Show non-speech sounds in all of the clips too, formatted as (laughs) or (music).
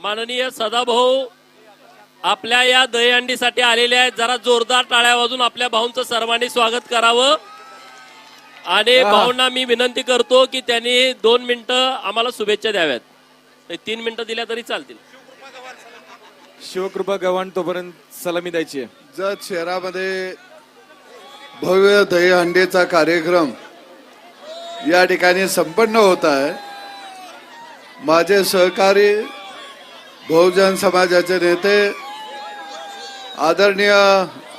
माननीय सदाभाऊ आपल्या या दहीहंडीसाठी आलेले आहेत. जरा जोरदार टाळ्या वाजून आपल्या भाऊंचं सर्वांनी स्वागत करावं. आणि भाऊंना मी विनंती करतो की त्यांनी दोन मिनिटं आम्हाला शुभेच्छा द्याव्यात. तीन मिनिटं दिल्या तरी चालतील. शिवकृपा गव्हाण तोपर्यंत सलामी द्यायची आहे. जत शहरामध्ये भव्य दहीहंडीचा कार्यक्रम या ठिकाणी संपन्न होत आहे. माझे सहकारी बहुजन समाजाचे नेते आदरणीय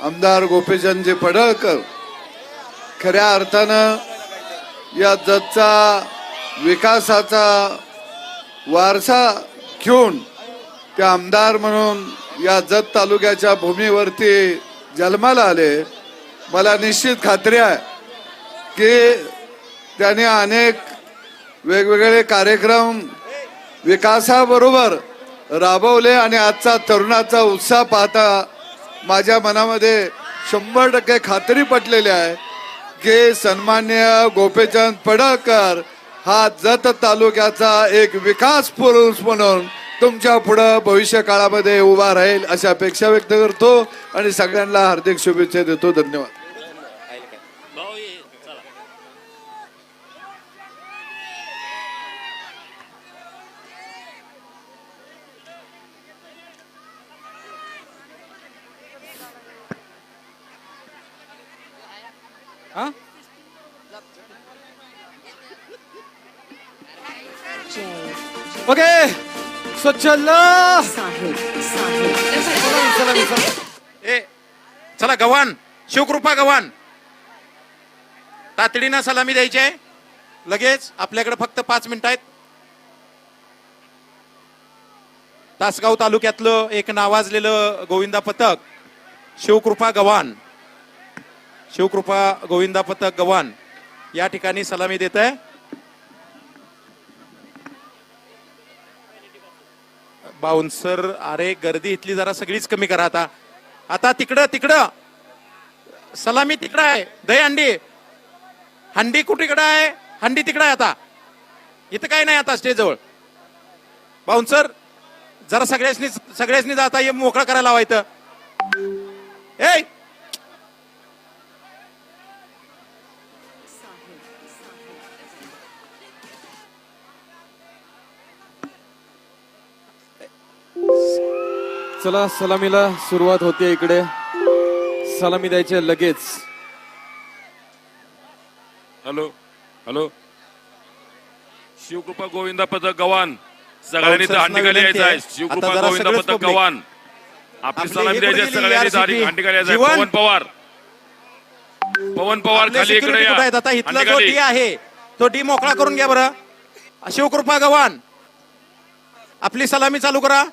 आमदार गोपीचंदजी पडळकर खऱ्या अर्थानं या जतचा विकासाचा वारसा घेऊन ते आमदार म्हणून या जत तालुक्याच्या भूमीवरती जन्माला आले. मला निश्चित खात्री आहे की त्याने अनेक वेगवेगळे कार्यक्रम विकासाबरोबर राबवले आणि आजचा तरुणाचा उत्साह पाहता माझ्या मनामध्ये शंभर टक्के खात्री पटलेली आहे की सन्मान्य गोपीचंद पडळकर हा जत तालुक्याचा एक विकास पुरुष म्हणून तुमच्या पुढं भविष्य काळामध्ये उभा राहील अशी अपेक्षा व्यक्त करतो आणि सगळ्यांना हार्दिक शुभेच्छा देतो. धन्यवाद भाऊ ये, चला हा ओके ए चला गव्हाण शिवकृपा गव्हाण. तातडीनं सलामी द्यायची आहे. लगेच आपल्याकडे फक्त पाच मिनिट आहेत. तासगाव तालुक्यातलं एक नावाजलेलं गोविंदा पथक शिवकृपा गव्हाण. शिवकृपा गोविंदा पथक गव्हाण या ठिकाणी सलामी देत आहे बाउन्सर अरे गर्दी इथली जरा सगळीच कमी करा आता. आता तिकडं तिकडं. सलामी तिकडं आहे. दही हंडी. हंडी कुठीकडं आहे? हंडी तिकडं आहे आता. इथं काय नाही आता स्टेजवळ बाउन्सर जरा सगळ्यासनी सगळ्यासनी जाता ये मोकळा करायला लावायचं ए! चला सलामीला सुरुवात होते इकडे. सलामी द्यायची लगेच. Hello hello. शिवकृपा गोविंदा पथक गव्हाण. सगळ्यांनी तर पावसाळ्यात हंडी विनंती यायचं आहे. आता शिवकृपा जरा गोविंदा सगळंच पथक public. गव्हाण. आपली आपले सलामी हे द्यायची आहे, सगळ्यांनी यायचं आहे जीवन? पवन पवार. पवन पवार आपले खाली इकडे security या. कुठे आहेत? आता इथला जो. टी आहे तो टी मोकळा करून घ्या बरं. शिवकृपा गव्हाण. आपली सलामी चालू करा.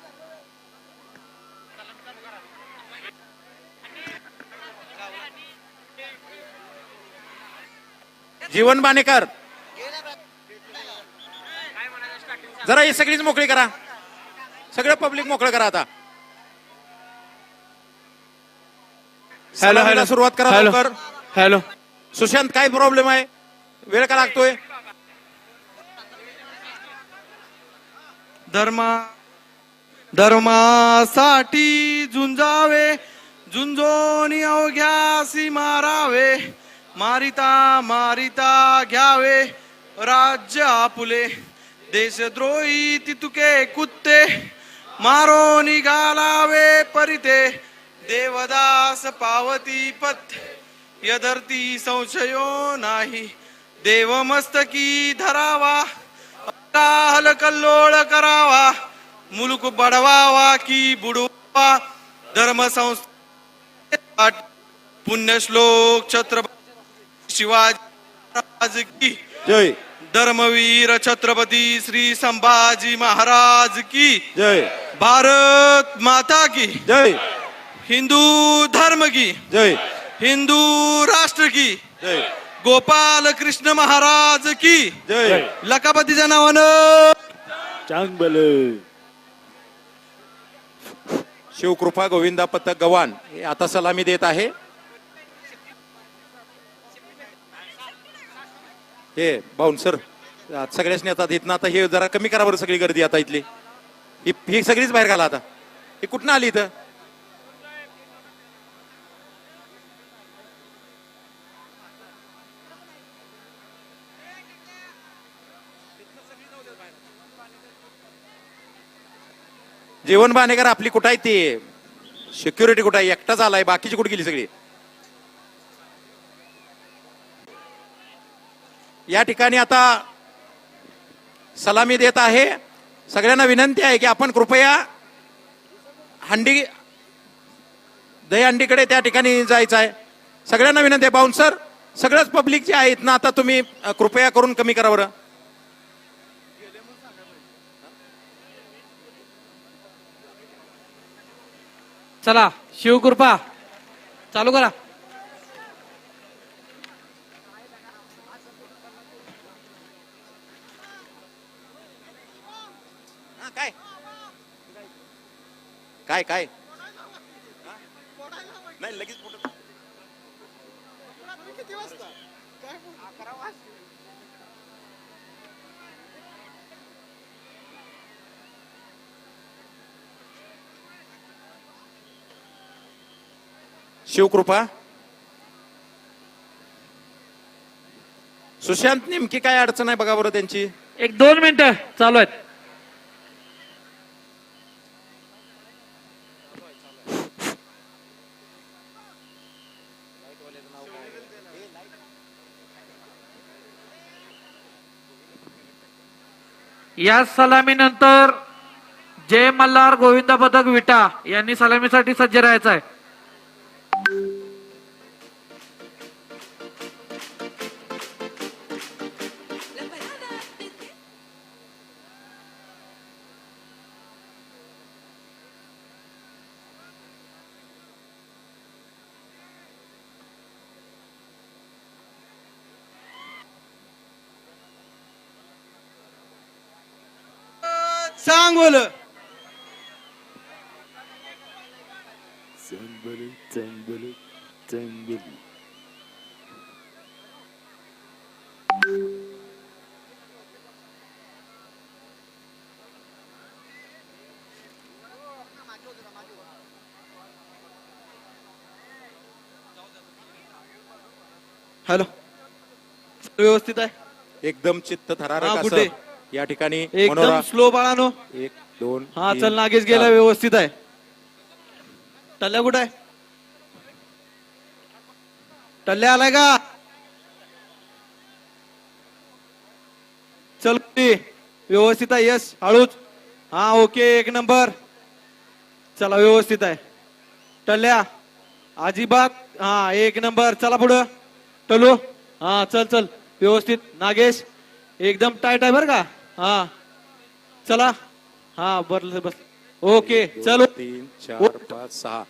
जीवन बाणेकर. जरा ही सगळीच मोकळी करा. सगळं पब्लिक मोकळं करा आता. सलामीला सुरुवात करा हॅलो लवकर. हॅलो सुशांत काय प्रॉब्लेम आहे? वेळ का लागतोय? धर्मा धर्मासाठी झुंजावे झुंजोनी अवघ्यासी मारावे मारिता मारिता घ्यावे राज्य आपुले. देशद्रोही तितुके कुत्ते मारो निघालावे परिते. देवदास पावती पथ यदर्ती संशयो नाही. देवमस्तकी धरावा हल कल्लोळ करावा. मुलुक बडवावा की बुडवा. धर्म संस्था पुण्यश्लोक छत्रपती शिवाजी महाराज की जय। धर्मवीर छत्रपती श्री संभाजी महाराज की। जय। भारत माता की। जय। हिंदू धर्म की। जय। हिंदू राष्ट्र की। जय। गोपाल कृष्ण महाराज की। जय। लकापतीच्या नावानं। शिवकृपा गोविंदा पथक गव्हाण हे आता सलामी देत आहे. हे बाउन्सर सगळ्यासनी आता इथनं आता हे जरा कमी करा बरं सगळी गर्दी आता इथली. ही ही सगळीच बाहेर घाला आता. ही कुठनं आली इथं? जेवण बानेकर आपली कुठं आहे ती? सिक्युरिटी कुठं आहे? एकटाच आलाय. बाकीची कुठे गेली सगळी? या ठिकाणी आता सलामी देत आहे. सगळ्यांना विनंती आहे की आपण कृपया हंडी दहीहंडीकडे त्या ठिकाणी जायचं आहे. सगळ्यांना विनंती आहे. बाउन्सर सगळंच पब्लिक जे आहेत ना आता तुम्ही कृपया करून कमी करा बरं. चला शिवकृपा चालू करा हा, काय काय काय? नाही लगेच फोटो- शिवकृपा? सुशांत नेमकी काय अडचण आहे बघा बरं त्यांची. एक दोन मिनिटं चालू आहेत. या सलामीनंतर जय मल्हार गोविंदा पदक विटा यांनी सलामीसाठी सज्ज राहायचं आहे. हॅलो. व्यवस्थित आहे? एकदम चित्त हा, थरारक कुठे? असं. या ठिकाणी एकदम मनोरा. स्लो बाळानो. एक दोन हा तीन, चल नागेश गेला चार. व्यवस्थित आहे. टल्ल्या कुठं आहे? टल्ल्या आलाय का? चल कुठे? व्यवस्थित आहे यस हळूच. हा ओके एक नंबर. चला व्यवस्थित आहे. टल्ल्या अजिबात हा एक नंबर. चला पुढं. टलू हा चल चल. व्यवस्थित. नागेश एकदम टाईट आहे बरं का? हा. चला. हा बरं बस ओके चलो. तीन चार पाच सहा.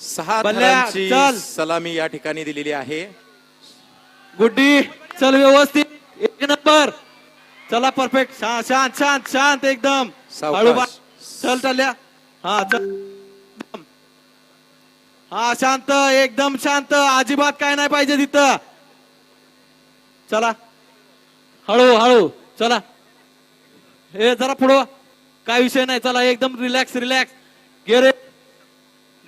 सहा बल्ल्या, थरांची चल. सलामी या ठिकाणी दिलेली आहे. गुड्डी चल व्यवस्थित. एक नंबर. चला परफेक्ट शांत शांत शांत शांत एकदम. सावकाश. हळू बा चल चालल्या हा चल. हा शांत एकदम शांत. अजिबात काय नाही पाहिजे तिथं. चला. हळू हळू. चला. हे जरा पुढं काय विषय नाही. चला एकदम रिलॅक्स रिलॅक्स घे रे.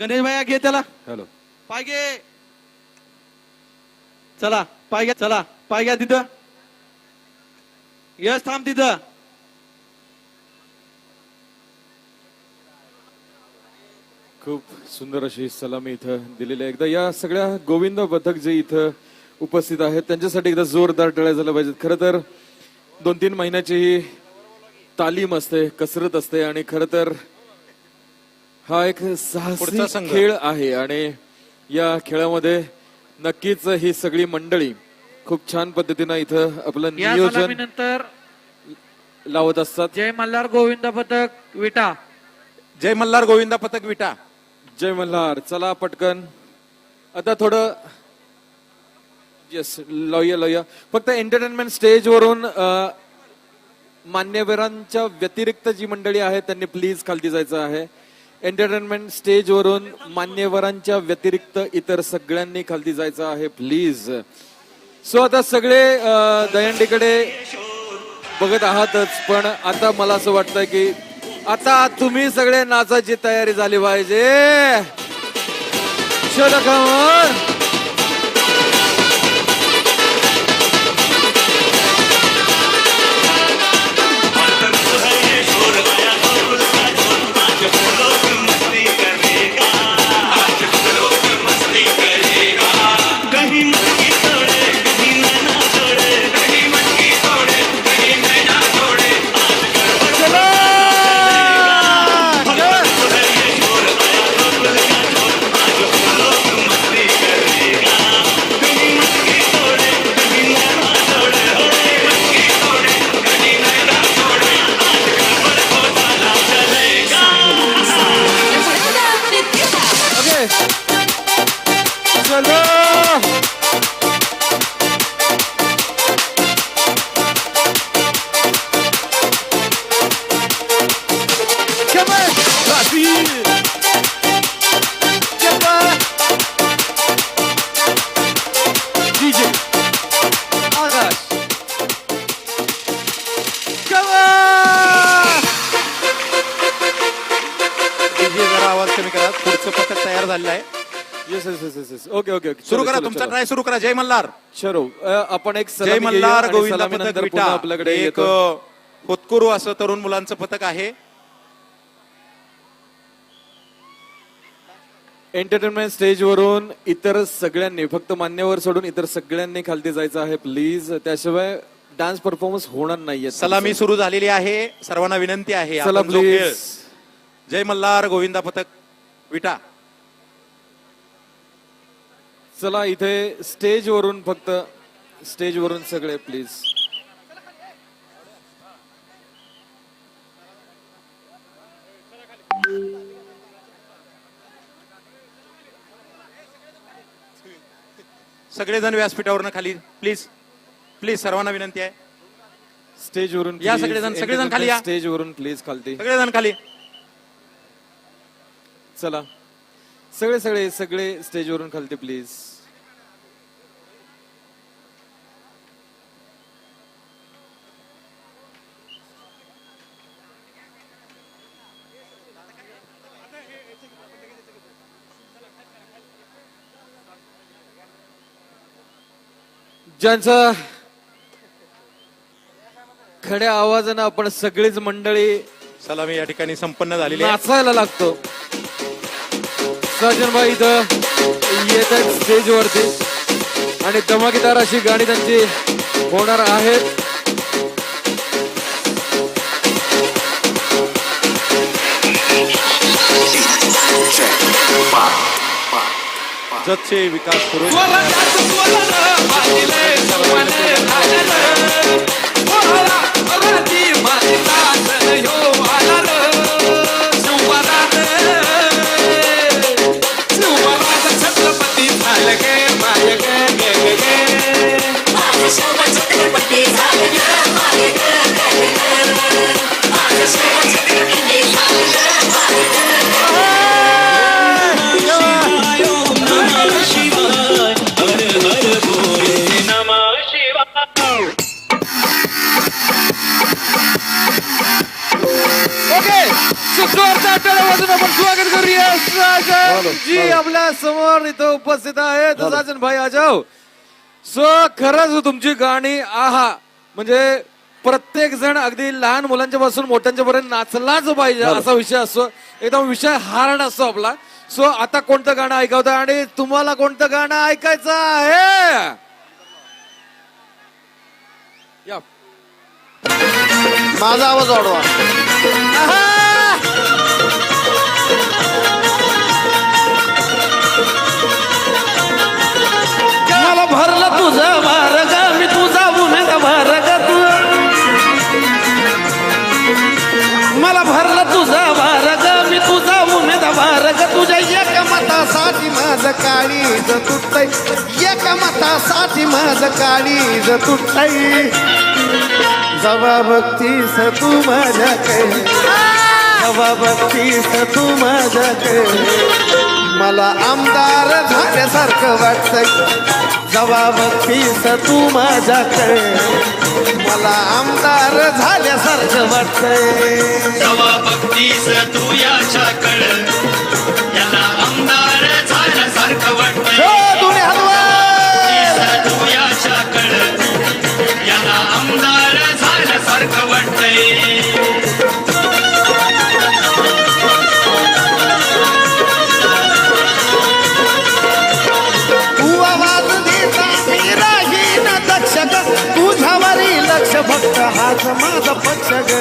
गणेश भाया घे त्याला. हॅलो. घे. चला घ्या चला. घ्या तिथं. यश थांब तिथं. खूप सुंदर अशी सलामी इथं दिलेली आहे. एकदा या सगळ्या गोविंद पथक जे इथं उपस्थित आहेत त्यांच्यासाठी एकदा जोरदार टाळ्या झाल्या पाहिजेत. खरं तर दोन तीन महिन्याची ही तालीम असते कसरत असते आणि खरं तर हा एक साहसी. खेळ आहे आणि या खेळामध्ये नक्कीच ही सगळी मंडळी खूप छान पद्धतीनं इथं आपलं नियोजन सलामीनंतर लावत असतात. जय मल्हार गोविंद पदक विटा. जय मल्हार गोविंदा पथक विटा. जय मल्हार चला पटकन. आता थोडं येस लावूया लावूया फक्त एंटरटेनमेंट स्टेजवरून मान्यवरांच्या व्यतिरिक्त जी मंडळी आहे त्यांनी प्लीज खालती जायचं आहे. एंटरटेनमेंट स्टेजवरून मान्यवरांच्या व्यतिरिक्त इतर सगळ्यांनी खालती जायचं आहे प्लीज सो आता सगळे दयंडीकडे बघत आहातच पण आता मला असं वाटतंय की आता तुम्ही सगळे नाचाची तयारी झाली पाहिजे. शोधा येस ओके ओके ओके सुरू करा तुमचा ट्राय सुरू करा. जय मल्हार. चलो अ, आपण एक जय सलामी घेऊया मल्हार आणि गोविंद पथक विटा. पुन्हा आपल्याकडे एक येतो. अ, होतकुरू असं तरुण मुलांचं पथक आहे. एंटरटेनमेंट स्टेजवरून इतर सगळ्यांनी फक्त मान्यवर सोडून इतर सगळ्यांनी खालती जायचं आहे प्लीज त्याशिवाय डान्स परफॉर्मन्स होणार नाहीये. सलामी सुरू झालेली आहे. सर्वांना विनंती आहे. चला आपण जो खेळ प्लीज जय मल्हार गोविंदा पथक विटा. चला इथे स्टेजवरून फक्त स्टेजवरून सगळे प्लीज सगळेजण व्यासपीठावरून खाली प्लीज प्लीज सर्वांना विनंती आहे. स्टेजवरून या सगळेजण, सगळेजण खाली या. स्टेजवरून प्लीज खालती. सगळेजण खाली. चला. सगळे सगळे सगळे स्टेजवरून खालती प्लीज ज्यांचा खड्या आवाजानं आपण सगळीच मंडळी सलामी या ठिकाणी संपन्न झालेली नाचायला लागतो. सजनभाई इथं येत आहेत स्टेजवरती. आणि धमाकेदार अशी गाणी त्यांची होणार आहेत. जतचे विकास करून. वाजून आपण स्वागत करूया. साजन जी आपल्यासमोर इथं उपस्थित आहेत. साजन भाई आजाव सो खरंच तुमची गाणी आहा म्हणजे प्रत्येक जण अगदी लहान मुलांच्या पासून मोठ्यांच्या पर्यंत नाचलाच पाहिजे असा विषय असतो. एकदम विषय हार्ड असतो आपला. सो आता कोणतं गाणं ऐकवतं आणि तुम्हाला कोणतं गाणं ऐकायचं आहे? या. माझा आवाज वाढवा. तुझा मार्ग मी तुझा उन्हा मार्ग तू. मला भरलं तुझं मार्ग मी तुझा उन्हा मार्ग. तुझ्या एक मतासाठी माझं काळीज तुटतय. एक मतासाठी माझं काळीज तुटतय. जवा बघतीस तू माझ्याकडे. जवा बघतीस तू माझ्याकडे. मला आमदार झाल्यासारखं वाटतंय. जवा बघतीस तू माझ्याकडे. मला आमदार झाल्यासारखं वाटतंय. जवा बघतीस तू याच्याकड. याला आमदार झाल्यासारखं वाटतंय. माझा पक्ष ग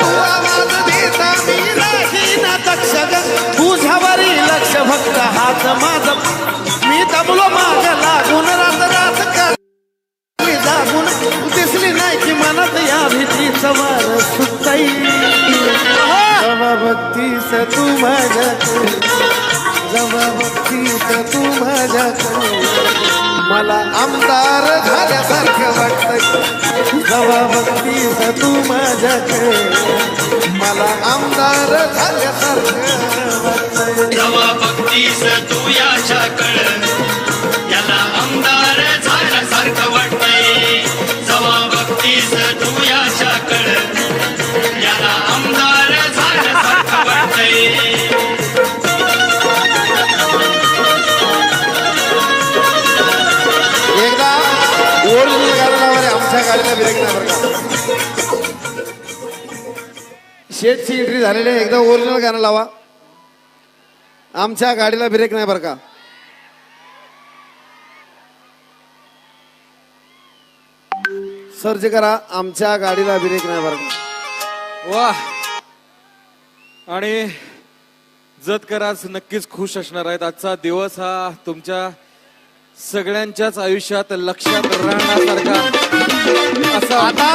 तू आवाज देता मी नाही राहीन दक्षक तुझ्यावरी लक्ष भक्त हाच माझा. मी दबलो माग लागून रात रात का मी जागून. दिसली नाही की मनात या भीती सवार सुताई जवा बघतीस तू माझ्याकडे. जवा बघतीस तू माझ्याकडे. मला आमदार झाल्यासारखं वाटतंय. जवा तू माझ्याकडे. मला आमदार झाल्यासारखं वाटतंय. जवा तू याच्याकडे. शेटची एंट्री झालेली आहे. एकदा ओरिजिनल गाणं लावा. आमच्या गाडीला ब्रेक नाही बरं का? सर्च करा. आमच्या गाडीला ब्रेक नाही बरं का? वा आणि जत कराच नक्कीच खुश असणार आहेत. आजचा दिवस हा तुमच्या सगळ्यांच्याच आयुष्यात लक्षात राहण्यासारखा. असा आता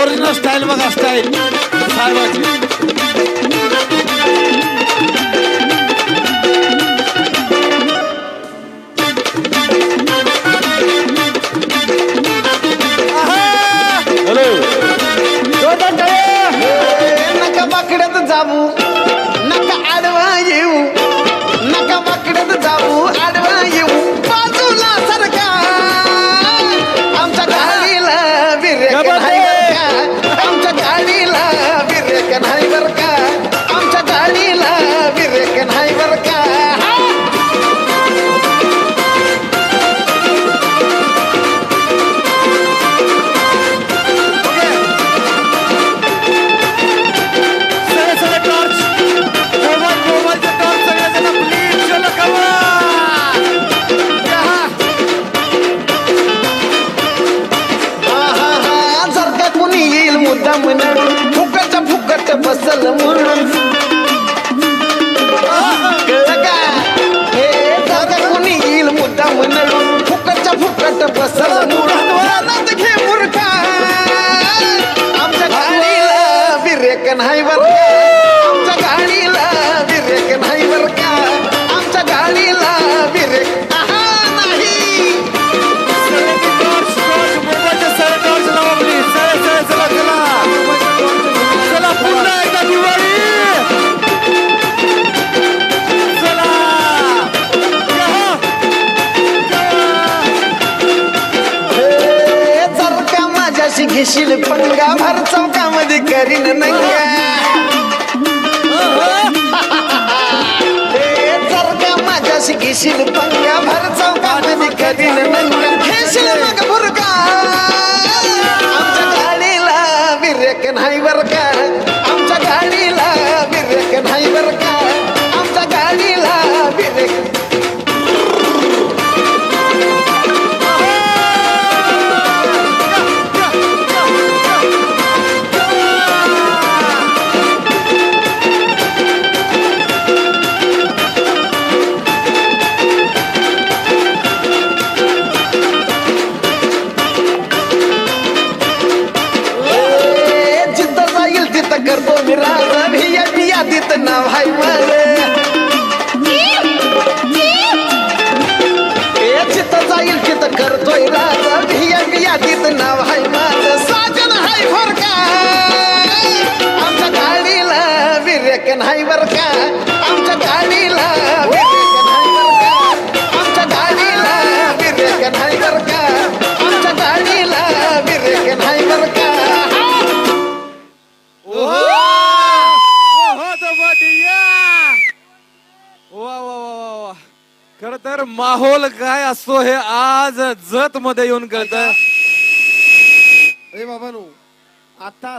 ओरिजिनल स्टाईल बघा स्टाईल साहेबाची. नका बाकड्यात जाऊ.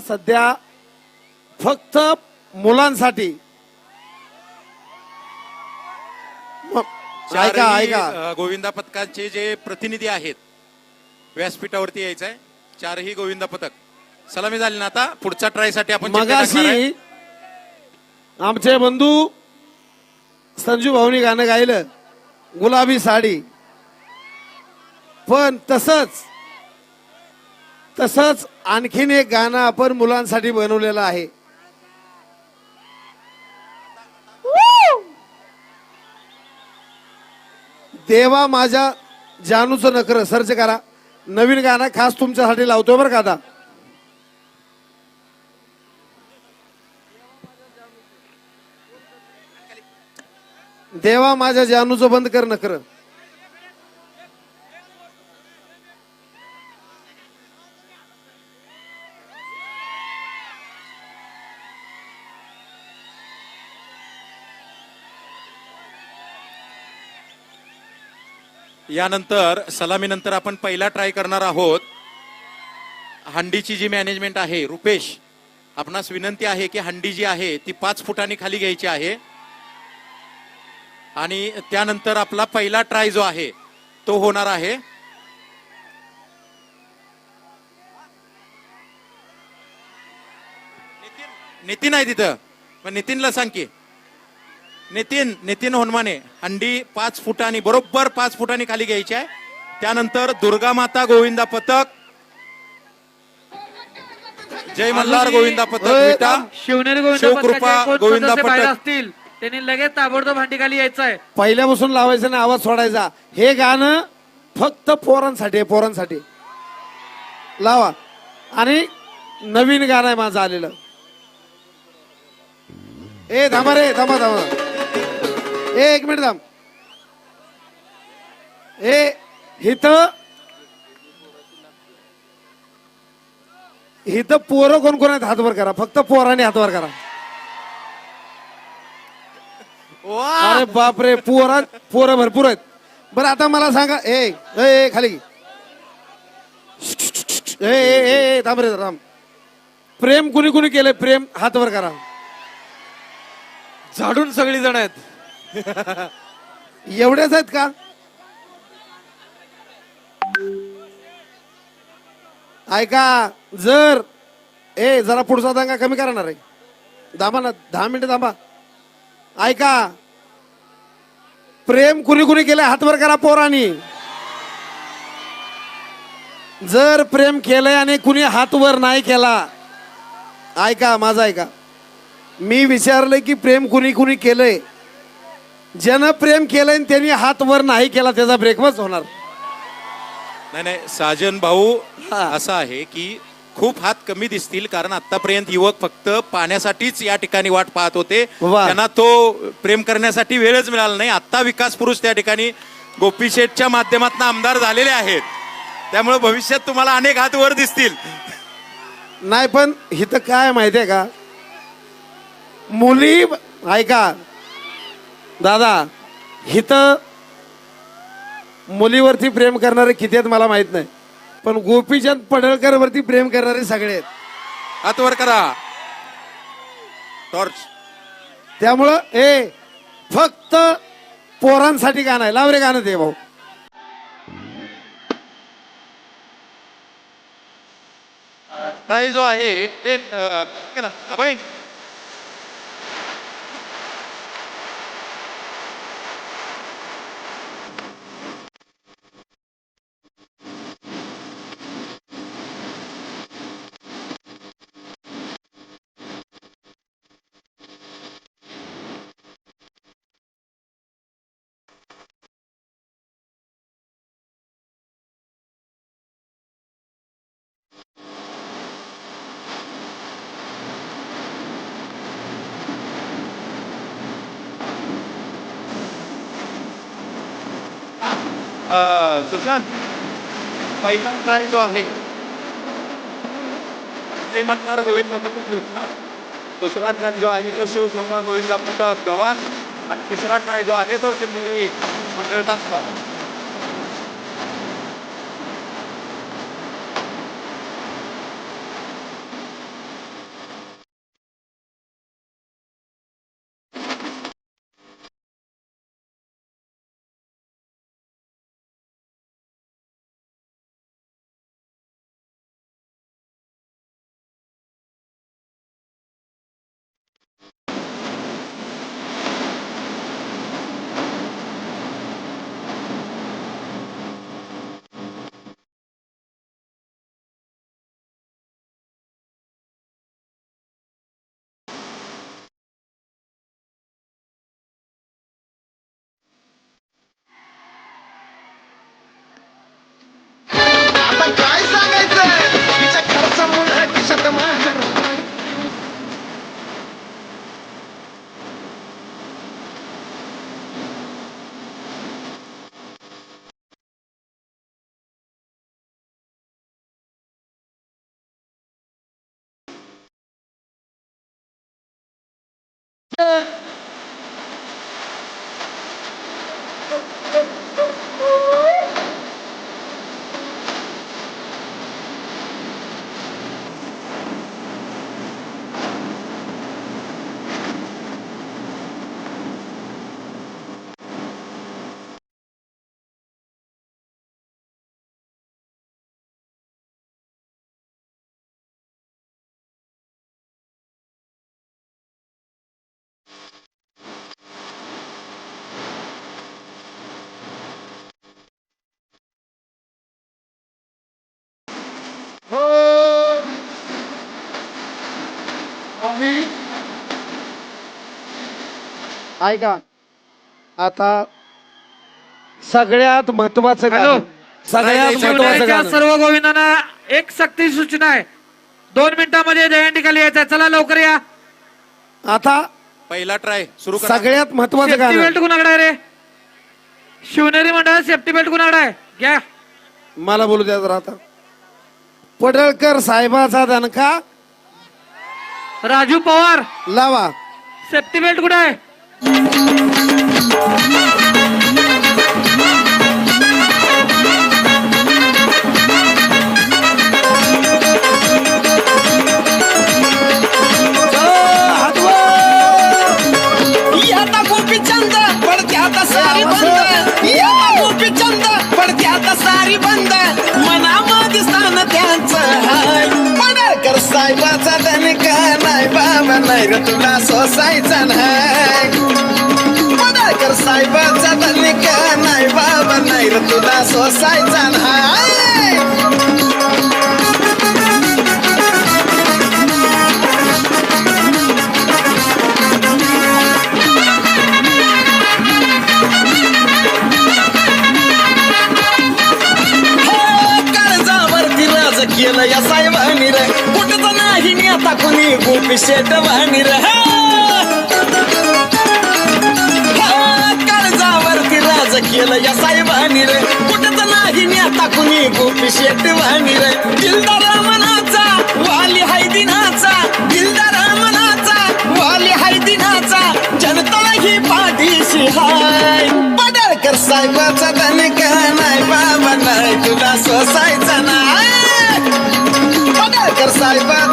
सध्या फक्त मुलांसाठी. ऐका ऐका. गोविंदा पथकाचे जे प्रतिनिधी आहेत व्यासपीठावरती यायचं आहे चारही गोविंदा पथक. सलामी झाली ना आता? पुढच्या ट्रायसाठी आपण. मगाशी आमचे बंधू संजू भाऊनी गाणं गायलं गुलाबी साडी. पण तसंच तसंच आणखीन एक गाणं आपण मुलांसाठी बनवलेलं आहे. देवा माझ्या जानूचं नकर सर्च करा. नवीन गाणं खास तुमच्यासाठी लावतोय बरं का आता. देवा माझ्या जानूचं बंद कर नकर यानंतर सलामीनंतर आपण पहिला ट्राय करणार आहोत. हंडीची जी मॅनेजमेंट आहे रुपेश आपणास विनंती आहे की हंडी जी आहे ती पाच फुटांनी खाली घ्यायची आहे. आणि त्यानंतर आपला पहिला ट्राय जो आहे तो होणार आहे. नितीन- नितीन आहे तिथं. मग नितीनला सांग की. नितीन नितीन होनमाने हंडी पाच फुटांनी बरोबर पाच फुटांनी खाली घ्यायची आहे. त्यानंतर दुर्गा माता गोविंदा पथक. जय मल्हार गोविंदा पथक शिवनेरी गोविंद शिवकृपा गोविंदा पथक. असतील? त्यांनी लगेच ताबडतोब भांडी खाली यायचं आहे पहिल्यापासून लावायचं नाही आवाज सोडायचा. हे गाणं फक्त पोरांसाठी आहे, पोरांसाठी. लावा. आणि नवीन गाणं आहे माझं आलेलं. ए थांबा रे थांबा थांबा. ए एक मिनिट थांब. ए इथं इथं पोरं कोण कोण आहेत? हातवर करा. फक्त पोराने हातवर करा. अरे बापरे पोरा पोरं भरपूर आहेत. बरं आता मला सांगा ए ए, खाली. ए ए थांब रे थांब. प्रेम कुणी कुणी केलंय? प्रेम हातवर करा. झाडून सगळी जण आहेत. (laughs) एवढेच आहेत का? ऐका जर ए जरा पुढचा दंगा कमी करणार आहे. दाबा ना दहा मिनिटं थांबा. ऐका प्रेम कुणी कुणी केलंय? हातवर करा पोरानी. जर प्रेम केलंय आणि कुणी हातवर नाही केला ऐका माझा ऐका. मी विचारलं की प्रेम कुणी कुणी केलंय? ज्यानं प्रेम केलंय आणि त्यांनी हात वर नाही केला त्याचा ब्रेकफास्ट होणार. नाही नाही साजन भाऊ हा. असं आहे की खूप हात कमी दिसतील कारण आतापर्यंत युवक फक्त पाण्यासाठीच या ठिकाणी वाट पाहत होते. वा. त्यांना तो प्रेम करण्यासाठी वेळच मिळाला नाही. आता विकास पुरुष त्या ठिकाणी गोपी शेठच्या माध्यमातून आमदार झालेले आहेत. त्यामुळे भविष्यात तुम्हाला अनेक हात वर दिसतील. नाही पण इथं काय माहितीये का? मुली ऐका दादा इथं मुलीवरती प्रेम करणारे किती आहेत मला माहीत नाही. पण गोपीचंद पडळकर वरती प्रेम करणारे सगळे आहेत. हात वर करा. टॉर्च. त्यामुळं ए फक्त पोरांसाठी गाणं आहे. लाव रे गाणं ते भाऊ. काही जो आहे ते अं, ना, आपण सुशांत पहिला ट्राय जो आहे. ते म्हणणार गोविंद दुसरा ट्राय जो आहे तो शिवसंग गोविंद पथक गव्हाण आणि तिसरा ट्राय जो आहे तो ते मंडळ ऐका. आता सगळ्यात महत्वाचं हॅलो. गाणं. सगळ्यात महत्वाचं शिवनेरीच्या गाणं. सर्व गोविंदांना एक सक्ती सूचना आहे. दोन मिनिटांमध्ये दहीहंडी खाली यायचं चला लवकर या. आता पहिला ट्राय सुरू करा. सगळ्यात महत्वाचं सेफ्टी गाणं. बेल्ट कुणाकडे आहे रे? शिवनेरी मंडळ सेफ्टी बेल्ट कुणाकडे आहे? घ्या. मला बोलू द्या जरा आता. पडळकर साहेबाचा दणका. राजू पवार. लावा. सेफ्टी बेल्ट कुठे आहे? आता हाय. नाही बाबा तुला सोसायचा नाही. नाही सोसायचा नाही केलं या साहेबांनी रे. कुठच नाही नेता कुणी गोपी शेट वाणी रे. केलं या साहेबांनी रे. कुठंच नाही मी आता कुणी गोपी शेट वाणी रे. दिलदार मनाचा वाली हाय दिनाचा. दिलदार मनाचा वाली हाय दिनाचा. जनता ही पाठीशी हाय. पडळकर साहेबाचा दणका नाही बाबा नाही तुला सोसायचा नाही. पडळकर साहेबा